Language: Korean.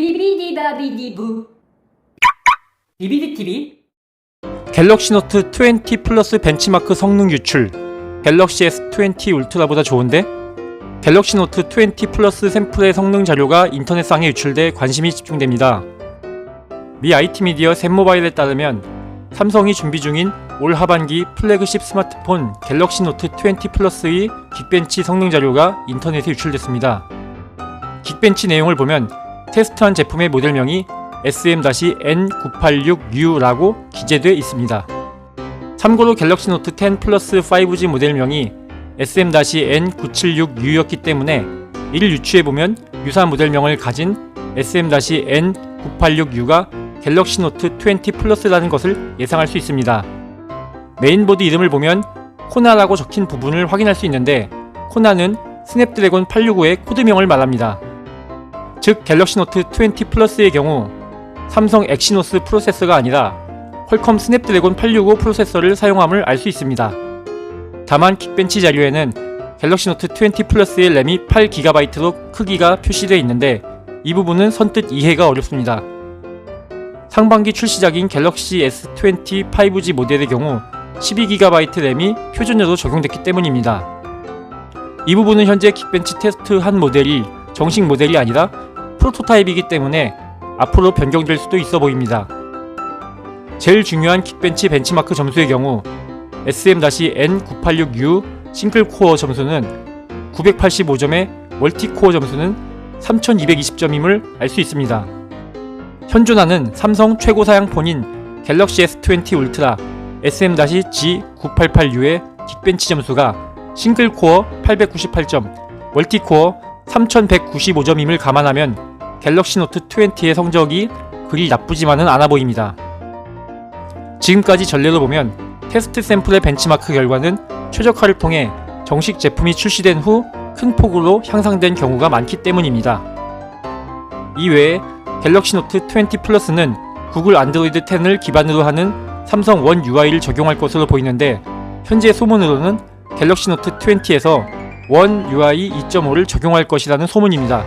비비디바비디부 비비디TV 갤럭시 노트 20 플러스 벤치마크 성능 유출 갤럭시 S20 울트라보다 좋은데? 갤럭시 노트 20 플러스 샘플의 성능 자료가 인터넷상에 유출돼 관심이 집중됩니다. 미 IT 미디어 샘모바일에 따르면 삼성이 준비 중인 올 하반기 플래그십 스마트폰 갤럭시 노트 20 플러스의 긱벤치 성능 자료가 인터넷에 유출됐습니다. 긱벤치 내용을 보면 테스트한 제품의 모델명이 SM-N986U라고 기재돼 있습니다. 참고로 갤럭시 노트 10 플러스 5G 모델명이 SM-N976U였기 때문에 이를 유추해보면 유사 모델명을 가진 SM-N986U가 갤럭시 노트 20 플러스라는 것을 예상할 수 있습니다. 메인보드 이름을 보면 코나라고 적힌 부분을 확인할 수 있는데 코나는 스냅드래곤 865의 코드명을 말합니다. 즉 갤럭시 노트 20 플러스의 경우 삼성 엑시노스 프로세서가 아니라 퀄컴 스냅드래곤 865 프로세서를 사용함을 알 수 있습니다. 다만 킥벤치 자료에는 갤럭시 노트 20 플러스의 램이 8GB로 크기가 표시되어 있는데 이 부분은 선뜻 이해가 어렵습니다. 상반기 출시작인 갤럭시 S20 5G 모델의 경우 12GB 램이 표준으로 적용됐기 때문입니다. 이 부분은 현재 킥벤치 테스트 한 모델이 정식 모델이 아니라 프로토타입이기 때문에 앞으로 변경될 수도 있어 보입니다. 제일 중요한 킥벤치 벤치마크 점수의 경우 SM-N986U 싱글코어 점수는 985점에 멀티코어 점수는 3220점임을 알 수 있습니다. 현존하는 삼성 최고 사양폰인 갤럭시 S20 울트라 SM-G988U의 킥벤치 점수가 싱글코어 898점, 멀티코어 3195점임을 감안하면 갤럭시 노트 20의 성적이 그리 나쁘지만은 않아 보입니다. 지금까지 전례로 보면 테스트 샘플의 벤치마크 결과는 최적화를 통해 정식 제품이 출시된 후 큰 폭으로 향상된 경우가 많기 때문입니다. 이외에 갤럭시 노트 20 플러스는 구글 안드로이드 10을 기반으로 하는 삼성 원 UI를 적용할 것으로 보이는데 현재 소문으로는 갤럭시 노트 20에서 원 UI 2.5를 적용할 것이라는 소문입니다.